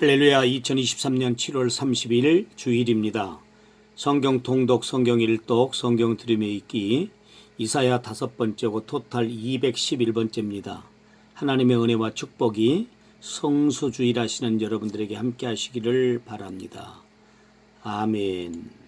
할렐루야 2023년 7월 30일 주일입니다. 성경 통독, 성경 일독, 성경 들음에 읽기 이사야 다섯 번째고 토탈 211번째입니다. 하나님의 은혜와 축복이 성수주일 하시는 여러분들에게 함께 하시기를 바랍니다. 아멘.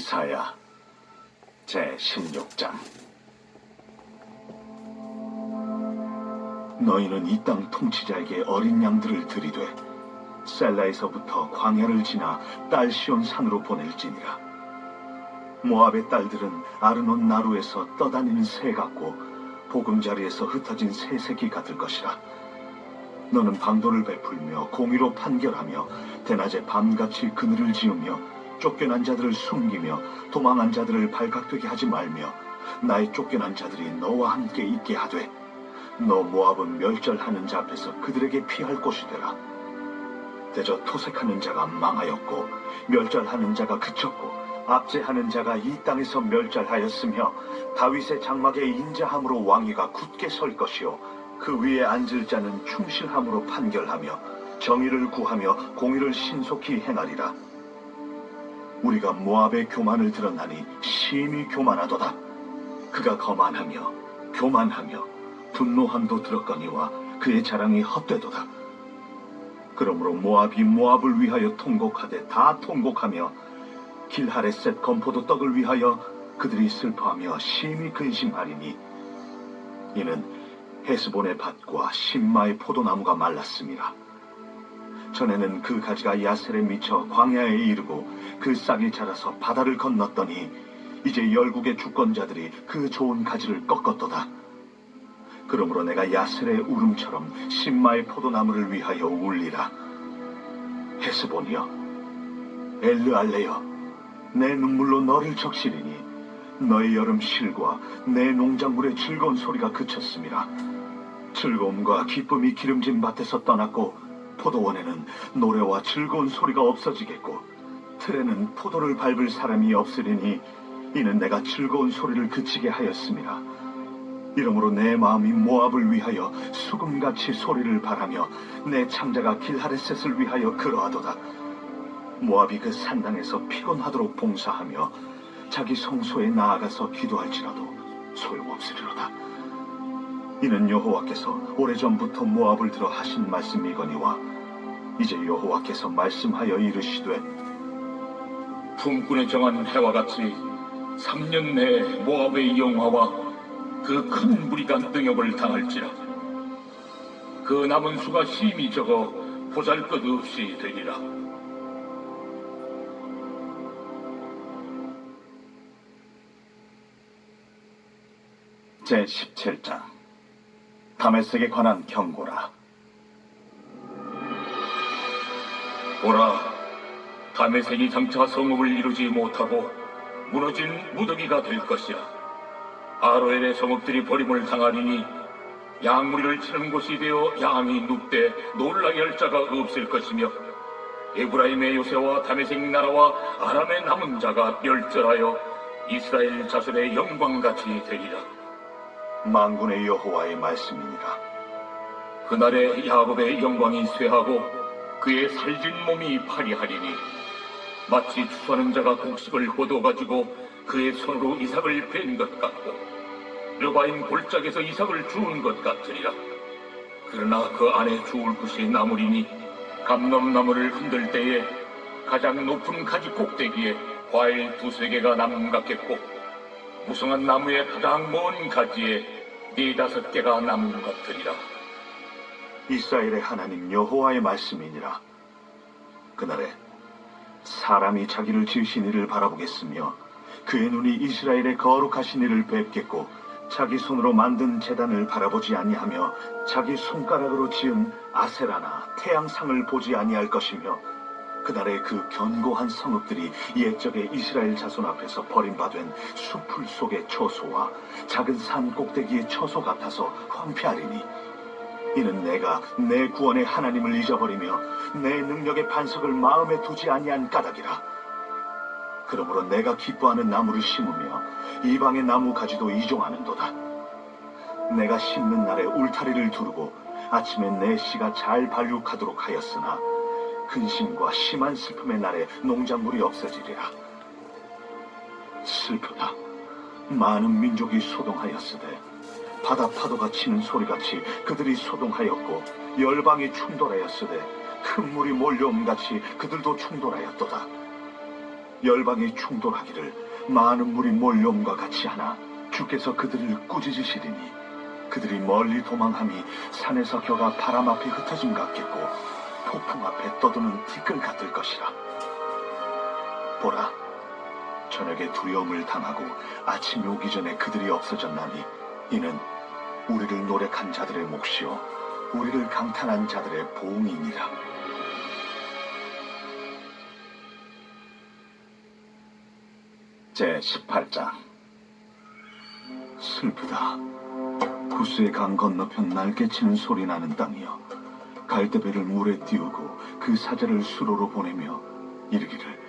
이사야 제 16장. 너희는 이 땅 통치자에게 어린 양들을 들이되 셀라에서부터 광야를 지나 딸 시온 산으로 보낼지니라. 모압의 딸들은 아르논 나루에서 떠다니는 새 같고 보금자리에서 흩어진 새 새끼 같을 것이라. 너는 방도를 베풀며 공의로 판결하며 대낮에 밤같이 그늘을 지으며 쫓겨난 자들을 숨기며 도망한 자들을 발각되게 하지 말며 나의 쫓겨난 자들이 너와 함께 있게 하되 너 모압은 멸절하는 자 앞에서 그들에게 피할 곳이 되라. 대저 토색하는 자가 망하였고 멸절하는 자가 그쳤고 압제하는 자가 이 땅에서 멸절하였으며 다윗의 장막에 인자함으로 왕위가 굳게 설 것이요 그 위에 앉을 자는 충실함으로 판결하며 정의를 구하며 공의를 신속히 행하리라 우리가 모압의 교만을 드러나니 심히 교만하도다 그가 거만하며 교만하며 분노함도 들었거니와 그의 자랑이 헛되도다 그러므로 모압이 모압을 위하여 통곡하되 다 통곡하며 길하레 셋 건포도 떡을 위하여 그들이 슬퍼하며 심히 근심하리니 이는 헤스본의 밭과 신마의 포도나무가 말랐습니다. 전에는 그 가지가 야셀에 미쳐 광야에 이르고 그 싹이 자라서 바다를 건넜더니 이제 열국의 주권자들이 그 좋은 가지를 꺾었도다. 그러므로 내가 야셀의 울음처럼 신마의 포도나무를 위하여 울리라. 헤스본이여, 엘르알레여, 내 눈물로 너를 적시리니 너의 여름 실과 내 농작물의 즐거운 소리가 그쳤습니다. 즐거움과 기쁨이 기름진 밭에서 떠났고 포도원에는 노래와 즐거운 소리가 없어지겠고 틀에는 포도를 밟을 사람이 없으리니 이는 내가 즐거운 소리를 그치게 하였습니다. 이러므로 내 마음이 모압을 위하여 수금같이 소리를 바라며 내 창자가 길하레셋을 위하여 그러하도다. 모압이 그 산당에서 피곤하도록 봉사하며 자기 성소에 나아가서 기도할지라도 소용없으리로다. 이는 여호와께서 오래전부터 모압을 들어 하신 말씀이거니와 이제 여호와께서 말씀하여 이르시되 품꾼에 정한 해와 같이 3년 내에 모압의 영화와 그 큰 무리가 능욕을 당할지라. 그 남은 수가 심히 적어 보잘것 없이 되리라. 제 17장 다메섹에 관한 경고라 보라, 다메섹이 장차 성읍을 이루지 못하고 무너진 무더기가 될 것이라. 아로엘의 성읍들이 버림을 당하리니 양무리를 치는 곳이 되어 양이 눕되 놀라게 할 자가 없을 것이며 에브라임의 요새와 다메섹 나라와 아람의 남은 자가 멸절하여 이스라엘 자손의 영광같이 되리라. 만군의 여호와의 말씀이니라. 그날에 야곱의 영광이 쇠하고 그의 살진 몸이 파리하리니 마치 추수하는 자가 곡식을 거둬가지고 그의 손으로 이삭을 벤것 같고 르바인 골짜기에서 이삭을 주운 것 같으리라. 그러나 그 안에 주울 것이 나물이니 감람나무를 흔들 때에 가장 높은 가지 꼭대기에 과일 두세 개가 남 같겠고 무성한 나무의 가장 먼 가지에 네 다섯 개가 남 같으리라. 이스라엘의 하나님 여호와의 말씀이니라. 그날에 사람이 자기를 지으신 이를 바라보겠으며 그의 눈이 이스라엘의 거룩하신 이를 뵙겠고 자기 손으로 만든 재단을 바라보지 아니하며 자기 손가락으로 지은 아세라나 태양상을 보지 아니할 것이며 그날에 그 견고한 성읍들이 옛적의 이스라엘 자손 앞에서 버림받은 수풀 속의 처소와 작은 산 꼭대기의 처소 같아서 황폐하리니 이는 내가 내 구원의 하나님을 잊어버리며 내 능력의 반석을 마음에 두지 아니한 까닭이라. 그러므로 내가 기뻐하는 나무를 심으며 이방의 나무 가지도 이종하는도다. 내가 심는 날에 울타리를 두르고 아침에 내 씨가 잘 발육하도록 하였으나 근심과 심한 슬픔의 날에 농작물이 없어지리라. 슬프다. 많은 민족이 소동하였으되 바다 파도가 치는 소리같이 그들이 소동하였고 열방이 충돌하였으되 큰 물이 몰려옴같이 그들도 충돌하였도다. 열방이 충돌하기를 많은 물이 몰려옴과 같이 하나 주께서 그들을 꾸짖으시리니 그들이 멀리 도망함이 산에서 겨가 바람 앞에 흩어짐 같겠고 폭풍 앞에 떠도는 티끌 같을 것이라. 보라, 저녁에 두려움을 당하고 아침이 오기 전에 그들이 없어졌나니 이는 우리를 노력한 자들의 몫이요 우리를 강탄한 자들의 보응이니라. 제 18장 슬프다. 구스의 강 건너편 날개치는 소리 나는 땅이여 갈대배를 물에 띄우고 그 사자를 수로로 보내며 이르기를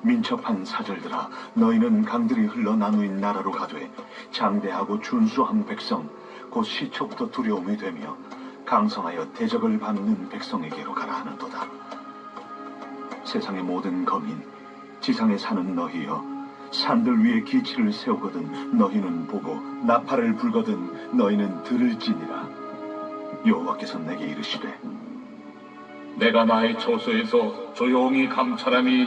민첩한 사절들아 너희는 강들이 흘러 나누인 나라로 가되 장대하고 준수한 백성 곧 시초부터 두려움이 되며 강성하여 대적을 받는 백성에게로 가라 하는도다. 세상의 모든 거민 지상에 사는 너희여 산들 위에 기치를 세우거든 너희는 보고 나팔을 불거든 너희는 들을지니라. 여호와께서 내게 이르시되 내가 나의 처소에서 조용히 감찰함이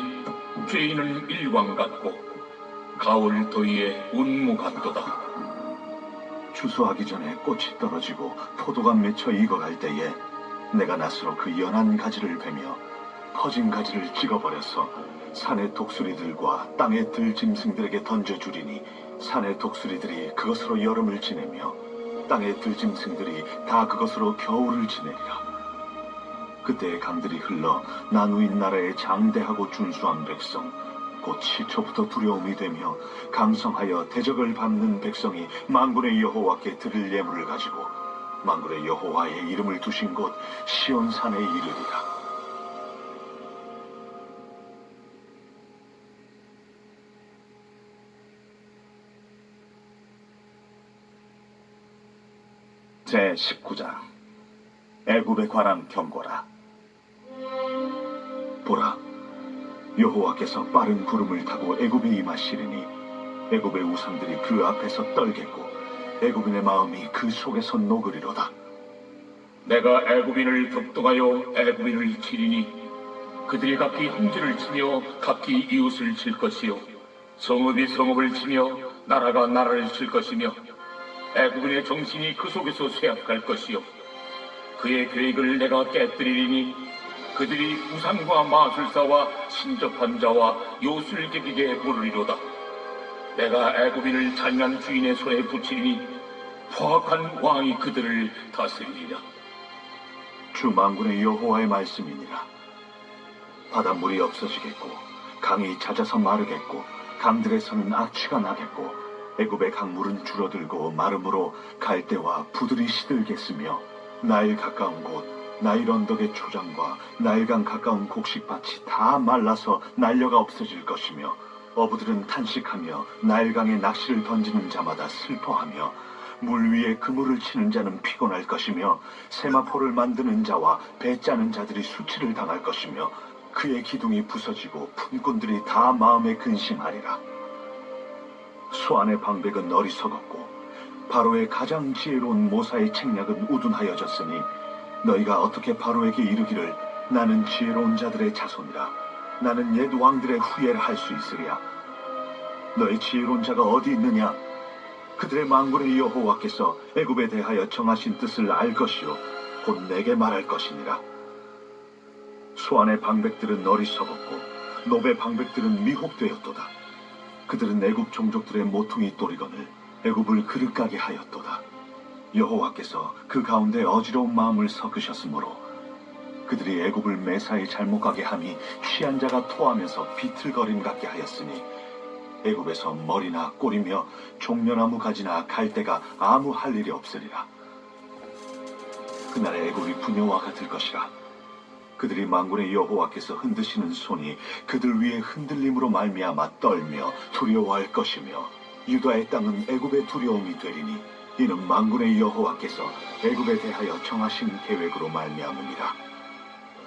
죄인은 일광 같고 가을 더위에 운무 같도다. 추수하기 전에 꽃이 떨어지고 포도가 맺혀 익어갈 때에 내가 낫으로 그 연한 가지를 베며 퍼진 가지를 찍어버려서 산의 독수리들과 땅의 들짐승들에게 던져주리니 산의 독수리들이 그것으로 여름을 지내며 땅의 들짐승들이 다 그것으로 겨울을 지내리라. 그때의 강들이 흘러 나누인 나라의 장대하고 준수한 백성 곧 시초부터 두려움이 되며 강성하여 대적을 밟는 백성이 만군의 여호와께 드릴 예물을 가지고 만군의 여호와의 이름을 두신 곳 시온산에 이르리라. 제 19장 애굽에 관한 경고라. 보라, 여호와께서 빠른 구름을 타고 애굽에 임하시리니 애굽의 우상들이 그 앞에서 떨겠고 애굽인의 마음이 그 속에서 녹으리로다. 내가 애굽인을 격동하여 애굽인을 치리니 그들이 각기 형제를 치며 각기 이웃을 칠 것이요. 성읍이 성읍을 치며 나라가 나라를 칠 것이며 애굽인의 정신이 그 속에서 쇠약할 것이요. 그의 계획을 내가 깨뜨리리니 그들이 우상과 마술사와 신접한 자와 요술객에게 모르리로다 내가 애굽인을 잔인한 주인의 손에 붙이리니 포악한 왕이 그들을 다스리리라. 주 만군의 여호와의 말씀이니라. 바닷물이 없어지겠고 강이 잦아서 마르겠고 강들에서는 악취가 나겠고 애굽의 강물은 줄어들고 마름으로 갈대와 부들이 시들겠으며 나일 가까운 곳 나일 언덕의 초장과 나일강 가까운 곡식밭이 다 말라서 날려가 없어질 것이며 어부들은 탄식하며 나일강에 낚시를 던지는 자마다 슬퍼하며 물 위에 그물을 치는 자는 피곤할 것이며 세마포를 만드는 자와 배 짜는 자들이 수치를 당할 것이며 그의 기둥이 부서지고 품꾼들이 다 마음에 근심하리라. 수안의 방백은 어리석었고 바로의 가장 지혜로운 모사의 책략은 우둔하여졌으니 너희가 어떻게 바로에게 이르기를? 나는 지혜로운 자들의 자손이라. 나는 옛 왕들의 후예를 할 수 있으랴 너희 지혜로운 자가 어디 있느냐? 그들의 망군의 여호와께서 애굽에 대하여 정하신 뜻을 알 것이요. 곧 내게 말할 것이니라. 수안의 방백들은 어리석었고 노베 방백들은 미혹되었도다. 그들은 애굽 종족들의 모퉁이 또리건을 애굽을 그릇가게 하였도다 여호와께서 그 가운데 어지러운 마음을 섞으셨으므로 그들이 애굽을 매사에 잘못 가게 함이 취한 자가 토하면서 비틀거림 같게 하였으니 애굽에서 머리나 꼬리며 종려나무 가지나 갈대가 아무 할 일이 없으리라. 그날의 애굽이 분여와 같을 것이라. 그들이 만군의 여호와께서 흔드시는 손이 그들 위에 흔들림으로 말미암아 떨며 두려워할 것이며 유다의 땅은 애굽의 두려움이 되리니 이는 만군의 여호와께서 애굽에 대하여 정하신 계획으로 말미암음이라.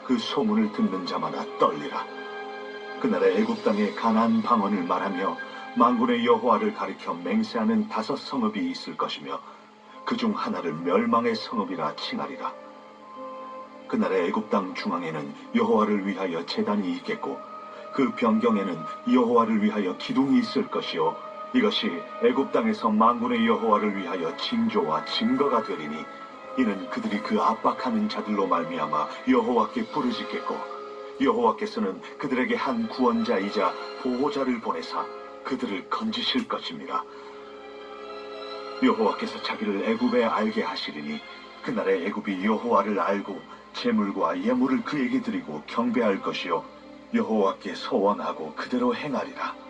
그 소문을 듣는 자마다 떨리라. 그날의 애굽 땅의 가나안 방언을 말하며 만군의 여호와를 가리켜 맹세하는 다섯 성읍이 있을 것이며 그 중 하나를 멸망의 성읍이라 칭하리라. 그날의 애굽 땅 중앙에는 여호와를 위하여 제단이 있겠고 그 변경에는 여호와를 위하여 기둥이 있을 것이요 이것이 애굽 땅에서 만군의 여호와를 위하여 징조와 증거가 되리니 이는 그들이 그 압박하는 자들로 말미암아 여호와께 부르짖겠고 여호와께서는 그들에게 한 구원자이자 보호자를 보내사 그들을 건지실 것입니다. 여호와께서 자기를 애굽에 알게 하시리니 그날에 애굽이 여호와를 알고 재물과 예물을 그에게 드리고 경배할 것이요 여호와께 소원하고 그대로 행하리라.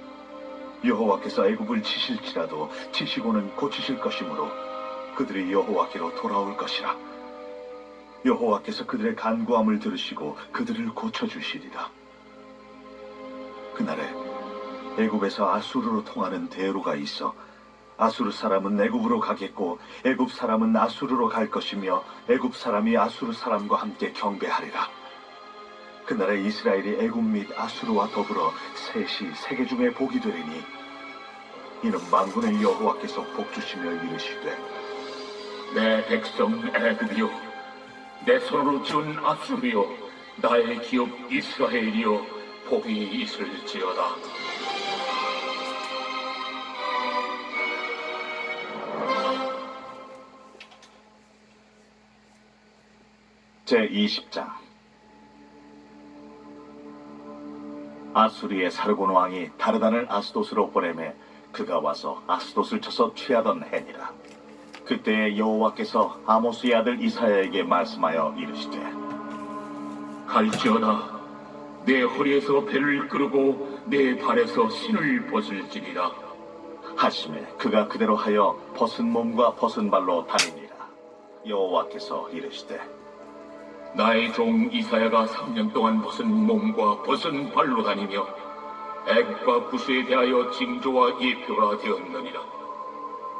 여호와께서 애굽을 치실지라도 치시고는 고치실 것이므로 그들이 여호와께로 돌아올 것이라. 여호와께서 그들의 간구함을 들으시고 그들을 고쳐 주시리라. 그날에 애굽에서 아수르로 통하는 대로가 있어 아수르 사람은 애굽으로 가겠고 애굽 사람은 아수르로 갈 것이며 애굽 사람이 아수르 사람과 함께 경배하리라. 그날에 이스라엘이 애굽 및 아수르와 더불어 셋이 세계 중에 복이 되리니 이는 만군의 여호와께서 복 주시며 이르시되 내 백성 애굽이요 내 손으로 지은 아수르요 나의 기업 이스라엘이요 복이 있을지어다. 제20장 아수리의 사르곤 왕이 다르단을 아스도스로 보내매 그가 와서 아스도스를 쳐서 취하던 해니라. 그때에 여호와께서 아모스의 아들 이사야에게 말씀하여 이르시되 갈지어다 내 허리에서 배를 끄르고 내 발에서 신을 벗을지니라. 하심에 그가 그대로 하여 벗은 몸과 벗은 발로 다니니라. 여호와께서 이르시되 나의 종 이사야가 3년 동안 벗은 몸과 벗은 발로 다니며 애굽과 구스에 대하여 징조와 예표가 되었느니라.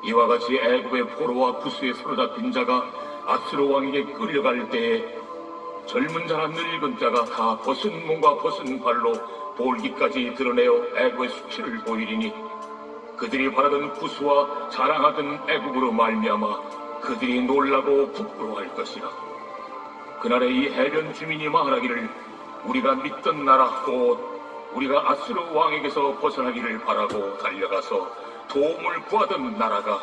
이와 같이 애굽의 포로와 구스에 사로잡힌 자가 아스로 왕에게 끌려갈 때에 젊은 자나 늙은 자가 다 벗은 몸과 벗은 발로 볼기까지 드러내어 애굽의 수치를 보이리니 그들이 바라던 구스와 자랑하던 애굽으로 말미암아 그들이 놀라고 부끄러워할 것이라. 그날에 이 해변 주민이 말하기를 우리가 믿던 나라 곧 우리가 아수르 왕에게서 벗어나기를 바라고 달려가서 도움을 구하던 나라가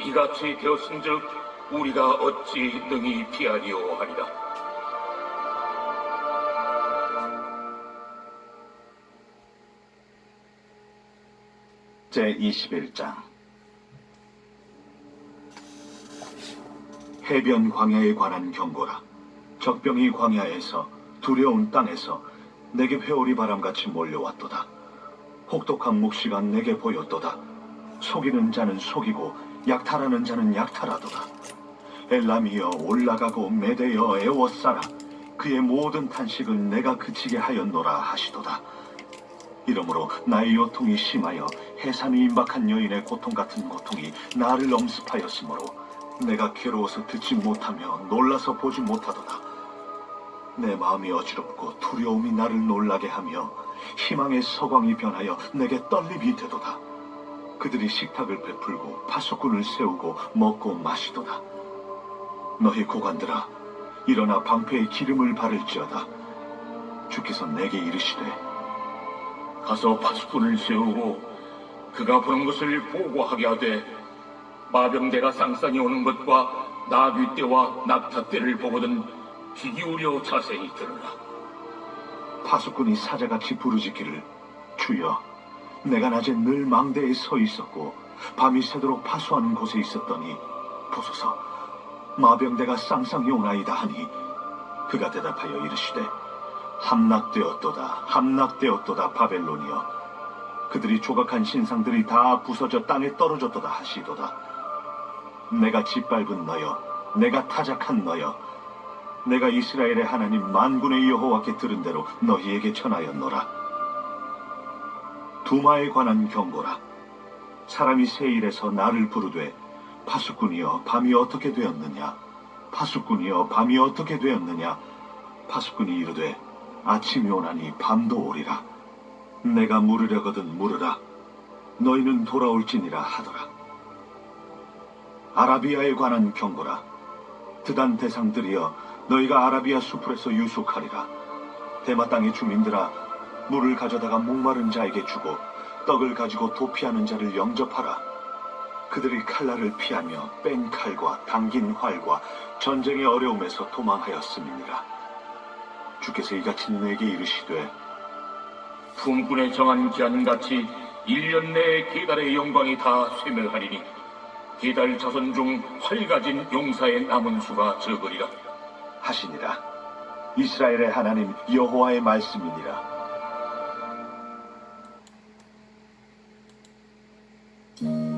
이같이 되었은즉 우리가 어찌 능히 피하리오 하리라. 제21장 해변 광야에 관한 경고라. 적병이 광야에서 두려운 땅에서 내게 회오리 바람같이 몰려왔도다. 혹독한 묵시가 내게 보였도다. 속이는 자는 속이고 약탈하는 자는 약탈하도다. 엘람이여 올라가고 메대여 애워싸라. 그의 모든 탄식을 내가 그치게 하였노라 하시도다. 이러므로 나의 요통이 심하여 해산이 임박한 여인의 고통 같은 고통이 나를 엄습하였으므로 내가 괴로워서 듣지 못하며 놀라서 보지 못하도다. 내 마음이 어지럽고 두려움이 나를 놀라게 하며 희망의 서광이 변하여 내게 떨림이 되도다. 그들이 식탁을 베풀고 파수꾼을 세우고 먹고 마시도다. 너희 고관들아, 일어나 방패에 기름을 바를지어다. 주께서 내게 이르시되 가서 파수꾼을 세우고 그가 보는 것을 보고하게 하되 마병대가 쌍쌍이 오는 것과 나귀 떼와 낙타 떼를 보거든 귀 기울여 자세히 들으라. 파수꾼이 사자같이 부르짖기를 주여 내가 낮에 늘 망대에 서 있었고 밤이 새도록 파수하는 곳에 있었더니 보소서 마병대가 쌍쌍이 오나이다 하니 그가 대답하여 이르시되 함락되었도다 함락되었도다 바벨론이여 그들이 조각한 신상들이 다 부서져 땅에 떨어졌도다 하시도다 내가 짓밟은 너여 내가 타작한 너여 내가 이스라엘의 하나님 만군의 여호와께 들은 대로 너희에게 전하였노라. 두마에 관한 경고라. 사람이 세일에서 나를 부르되 파수꾼이여 밤이 어떻게 되었느냐? 파수꾼이여 밤이 어떻게 되었느냐? 파수꾼이 이르되 아침이 오나니 밤도 오리라. 내가 물으려거든 물으라. 너희는 돌아올지니라 하더라. 아라비아에 관한 경고라. 드단 대상들이여 너희가 아라비아 수풀에서 유숙하리라. 대마 땅의 주민들아 물을 가져다가 목마른 자에게 주고 떡을 가지고 도피하는 자를 영접하라. 그들이 칼날을 피하며 뺀 칼과 당긴 활과 전쟁의 어려움에서 도망하였음이니라. 주께서 이같이 내게 이르시되 품꾼에 정한 기한같이 1년 내에 계달의 영광이 다 쇠멸하리니 계달 자손 중 활가진 용사의 남은 수가 적으리라. 하시니라. 이스라엘의 하나님 여호와의 말씀이니라. 조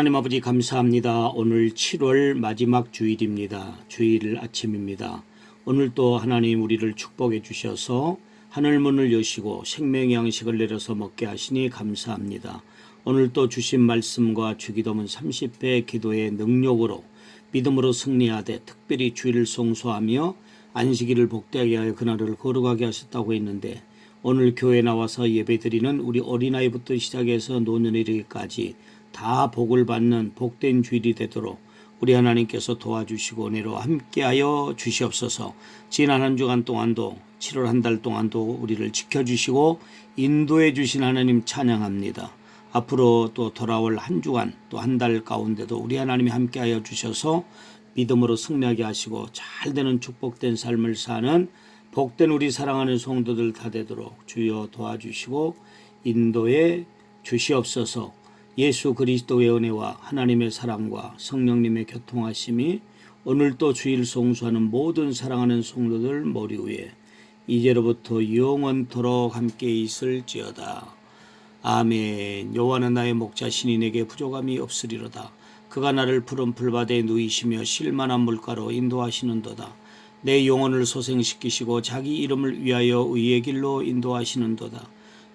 하나님 아버지 감사합니다. 오늘 7월 마지막 주일입니다. 주일 아침입니다. 오늘 또 하나님 우리를 축복해 주셔서 하늘 문을 여시고 생명의 양식을 내려서 먹게 하시니 감사합니다. 오늘 또 주신 말씀과 주기도문 30배 기도의 능력으로 믿음으로 승리하되 특별히 주일을 송수하며 안식일을 복되게 하여 그날을 거룩하게 하셨다고 했는데 오늘 교회 나와서 예배드리는 우리 어린아이부터 시작해서 노년에 이르기까지 다 복을 받는 복된 주일이 되도록 우리 하나님께서 도와주시고 오늘로 함께하여 주시옵소서 지난 한 주간 동안도 7월 한 달 동안도 우리를 지켜주시고 인도해 주신 하나님 찬양합니다. 앞으로 또 돌아올 한 주간 또 한 달 가운데도 우리 하나님이 함께하여 주셔서 믿음으로 승리하게 하시고 잘 되는 축복된 삶을 사는 복된 우리 사랑하는 성도들 다 되도록 주여 도와주시고 인도해 주시옵소서 예수 그리스도의 은혜와 하나님의 사랑과 성령님의 교통하심이 오늘 또 주일 송수하는 모든 사랑하는 성도들 머리 위에 이제로부터 영원토록 함께 있을지어다. 아멘. 여호와는 나의 목자시니 내게 부족함이 없으리로다. 그가 나를 푸른 풀밭에 누이시며 실만한 물가로 인도하시는도다. 내 영혼을 소생시키시고 자기 이름을 위하여 의의 길로 인도하시는도다.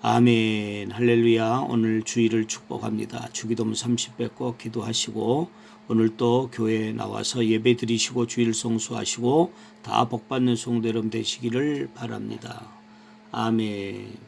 아멘 할렐루야 오늘 주일을 축복합니다. 주기도문 30배 꼭 기도하시고 오늘 또 교회에 나와서 예배 드리시고 주일 성수하시고 다 복받는 여러분 되시기를 바랍니다. 아멘